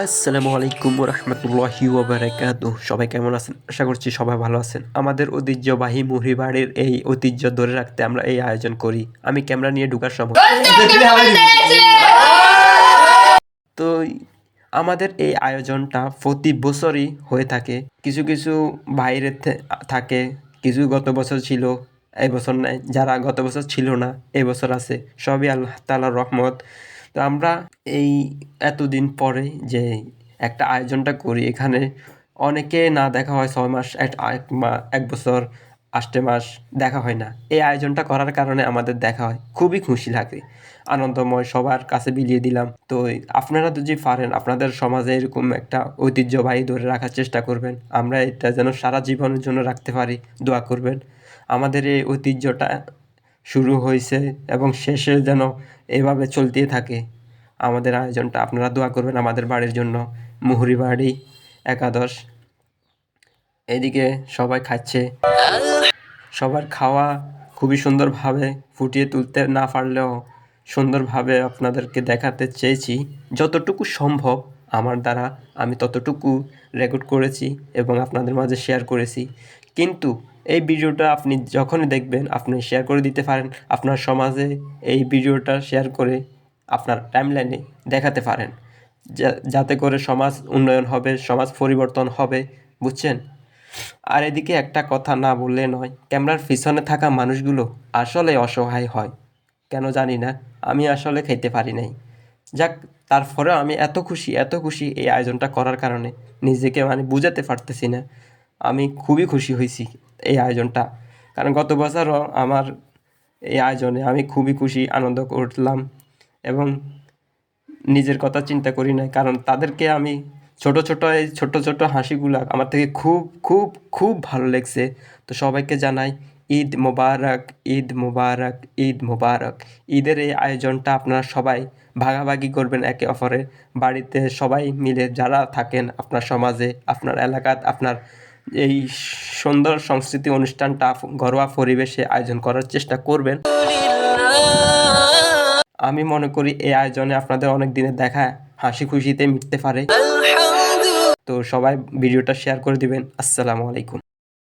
আসসালামু আলাইকুম রহমতুল্লাহি ওবরাকাতু। সবাই কেমন আছেন? আশা করছি সবাই ভালো আছেন। আমাদের ঐতিহ্যবাহী মুহুরি বাড়ির এই ঐতিহ্য ধরে রাখতে আমরা এই আয়োজন করি। আমি ক্যামেরা নিয়ে ঢুকার সময়। তো আমাদের এই আয়োজনটা প্রতি বছরই হয়ে থাকে। কিছু কিছু বাইরে থাকে। কিছু গত বছর ছিল এই বছর নাই। যারা গত বছর ছিল না এই বছর আছে। সবই আল্লাহ তালার রহমত। তো আমরা এই এতদিন পরে যে একটা আয়োজনটা করি, এখানে অনেকে না দেখা হয় ছয় মাস, এক এক বছর, আষ্টে মাস দেখা হয় না। এই আয়োজনটা করার কারণে আমাদের দেখা হয়। খুবই খুশি লাগে। আনন্দময়, সবার কাছে বিলিয়ে দিলাম। তো আপনারা যদি পারেন, আপনাদের সমাজে এরকম একটা ঐতিহ্যবাহী ধরে রাখার চেষ্টা করবেন। আমরা এটা যেন সারা জীবনের জন্য রাখতে পারি। দোয়া করবেন। আমাদের এই ঐতিহ্যটা শুরু হয়েছে এবং শেষে যেন এভাবে চলতেই থাকে। আমাদের আয়োজনটা আপনারা দোয়া করবেন আমাদের বাড়ির জন্য। মুহুরি বাড়ি, একাদশ। এদিকে সবাই খাচ্ছে। সবার খাওয়া খুবই সুন্দরভাবে ফুটিয়ে তুলতে না পারলেও সুন্দরভাবে আপনাদেরকে দেখাতে চেয়েছি। যতটুকু সম্ভব আমার দ্বারা আমি ততটুকু রেকর্ড করেছি এবং আপনাদের মাঝে শেয়ার করেছি। কিন্তু এই ভিডিওটা আপনি যখনই দেখবেন, আপনি শেয়ার করে দিতে পারেন। আপনার সমাজে এই ভিডিওটা শেয়ার করে আপনার টাইমলাইনে দেখাতে পারেন। যাতে করে সমাজ উন্নয়ন হবে, সমাজ পরিবর্তন হবে, বুঝছেন? আর এদিকে একটা কথা না বললে নয়, ক্যামেরার পিছনে থাকা মানুষগুলো আসলে অসহায় হয়। কেন জানি না, আমি আসলে খেতে পারি নাই। যাক তারপরেও আমি এত খুশি এত খুশি এই আয়োজনটা করার কারণে নিজেকে মানে বুঝাতে পারতেছি না। আমি খুবই খুশি হয়েছি। এই আয়োজনটা। কারণ গত বছরও আমার এই আয়োজনে আমি খুবই খুশি, আনন্দ করলাম এবং নিজের কথা চিন্তা করি না কারণ তাদেরকে আমি ছোট ছোট, এই ছোট ছোট হাসিগুলা আমার থেকে খুব খুব খুব ভালো লেগছে। তো সবাইকে জানাই, ঈদ মোবারক ঈদ মোবারক ঈদ মোবারক। ঈদের এই আয়োজনটা আপনারা সবাই ভাগাভাগি করবেন একে অপরের বাড়িতে সবাই মিলে যারা থাকেন আপনার সমাজে, আপনার এলাকাত, আপনার এই সুন্দর সংস্কৃতি অনুষ্ঠানটা ঘরোয়া পরিবেশে আয়োজন করার চেষ্টা করবেন। আমি মনে করি এই আয়োজনে আপনাদের অনেক দিনের দেখা হাসি খুশিতে মিটতে পারে। তো সবাই ভিডিওটা শেয়ার করে দিবেন। আসসালামু আলাইকুম।